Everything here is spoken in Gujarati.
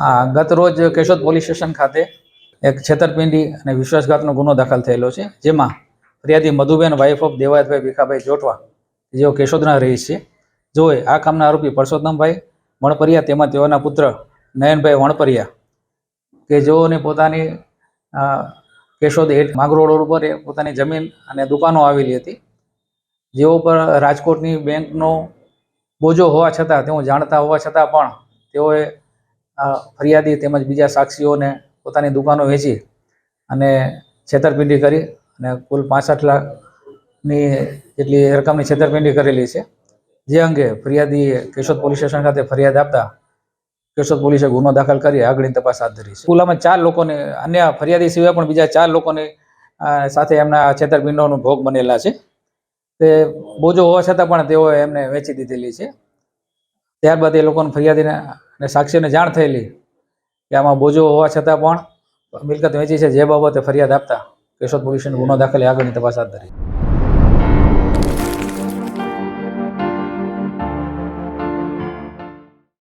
આ ગત રોજ કેશોદ પોલીસ સ્ટેશન ખાતે એક છેતરપિંડી અને વિશ્વાસઘાતનો ગુનો દાખલ થયેલો છે, જેમાં ફરિયાદી મધુબેન વાઇફ ઓફ દેવાયતભાઈ ભીખાભાઈ જોટવા, જેઓ કેશોદના રહીશ છે. જોએ, આ કામના આરોપી પરસોત્તમભાઈ વણપરિયા તેમજ તેઓના પુત્ર નયનભાઈ વણપરિયા કે જેઓને પોતાની કેશોદ એટ માગરોડ રોડ ઉપર એ પોતાની જમીન અને દુકાનો આવેલી હતી. જેઓ પર રાજકોટની બેંકનો બોજો હોવા છતાં, તેઓ જાણતા હોવા છતાં પણ તેઓએ ફરિયાદી તેમજ બીજા સાક્ષીઓને પોતાની દુકાનો વેચી અને છેતરપિંડી કરી અને કુલ પાસઠ લાખની જેટલી રકમની છેતરપિંડી કરેલી છે. જે અંગે ફરિયાદીએ કેશોદ પોલીસ સ્ટેશન ખાતે ફરિયાદ આપતા કેશોદ પોલીસે ગુનો દાખલ કરી આગળની તપાસ હાથ ધરી છે. કુલ આમાં ચાર લોકોને, અન્ય ફરિયાદી સિવાય પણ બીજા ચાર લોકોને સાથે એમના છેતરપિંડોનો ભોગ બનેલા છે. તે બોજો હોવા છતાં પણ તેઓએ એમને વેચી દીધેલી છે. ત્યારબાદ એ લોકોને ફરિયાદીને અને સાક્ષીને જાણ થયેલી કે આમાં બોજો હોવા છતાં પણ મિલકત વેચી છે જે બાબતે ફરિયાદ આપતા કેશોદ પોલીસને ગુનો દાખલે આગળની તપાસ હાથ ધરી.